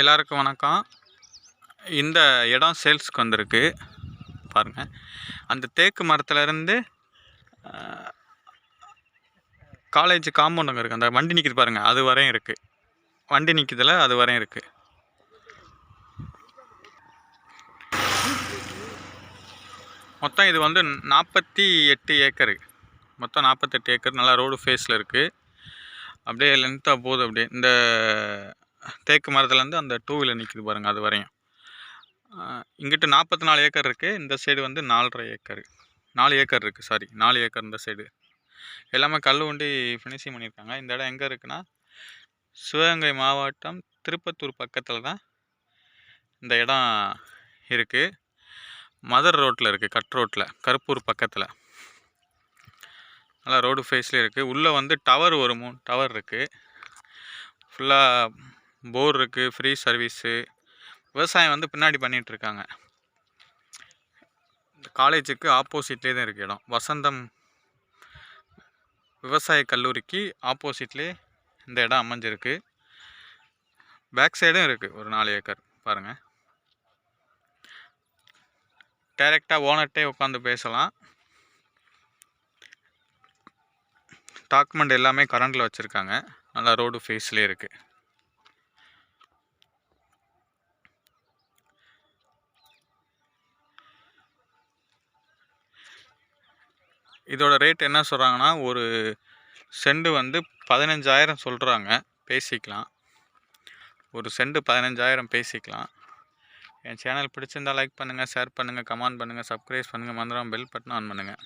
எல்லாருக்கும் வணக்கம். இந்த இடம் சேல்ஸ்க்கு வந்திருக்கு. பாருங்கள் அந்த தேக்கு மரத்துலேருந்து காலேஜ் காம்பவுண்ட் அங்கே இருக்குது அந்த வண்டி நிற்கிது பாருங்கள் அது வரையும் இருக்குது வண்டி நிற்கிதில் அது வரையும் இருக்குது மொத்தம் இது வந்து நாற்பத்தி எட்டு ஏக்கரு. மொத்தம் நாற்பத்தெட்டு ஏக்கர். நல்லா ரோடு ஃபேஸில் இருக்குது அப்படியே லென்த்தாக போகுது அப்படியே. இந்த தேக்கு மரத்துலேருந்து அந்த டூ வீலர் நிற்கிது பாருங்கள் அது வரையும். இங்கிட்டு நாற்பத்தி நாலு ஏக்கர் இருக்குது இந்த சைடு வந்து நாலரை ஏக்கர். நாலு ஏக்கர் இருக்குது சாரி நாலு ஏக்கர் இந்த சைடு எல்லாமே கல் உண்டி ஃபினிஷிங் பண்ணியிருக்காங்க. இந்த இடம் எங்கே இருக்குன்னா சிவகங்கை மாவட்டம் திருப்பத்தூர் பக்கத்தில் தான் இந்த இடம் இருக்குது மதர் ரோட்டில் இருக்குது கட் ரோட்டில் கருப்பூர் பக்கத்தில். நல்லா ரோடு ஃபேஸ்லேயே இருக்குது உள்ளே வந்து டவர் ஒரு மூணு டவர் இருக்குது ஃபுல்லாக போர் இருக்குது ஃப்ரீ சர்வீஸு விவசாயம் வந்து பின்னாடி பண்ணிகிட்ருக்காங்க இந்த காலேஜுக்கு ஆப்போசிட்லேயே தான் இருக்குது இடம். வசந்தம் விவசாய கல்லூரிக்கு ஆப்போசிட்லேயே இந்த இடம் அமைஞ்சிருக்கு. பேக் சைடும் இருக்குது ஒரு நாலு ஏக்கர். பாருங்கள் டைரெக்டாக ஓனர்கிட்டே உட்காந்து பேசலாம். டாக்குமெண்ட் எல்லாமே கரண்டில் வச்சுருக்காங்க. நல்லா ரோடு ஃபேஸ்லேயே இருக்குது இதோட ரேட் என்ன சொல்கிறாங்கன்னா ஒரு செண்டு வந்து பதினஞ்சாயிரம் சொல்கிறாங்க பேசிக்கலாம். ஒரு செண்டு பதினஞ்சாயிரம் பேசிக்கலாம். என் சேனல் பிடிச்சிருந்தால் லைக் பண்ணுங்கள் ஷேர் பண்ணுங்கள் கமெண்ட் பண்ணுங்கள் சப்ஸ்கிரைப் பண்ணுங்கள் மந்திரம் பெல் பட்டன் ஆன் பண்ணுங்கள்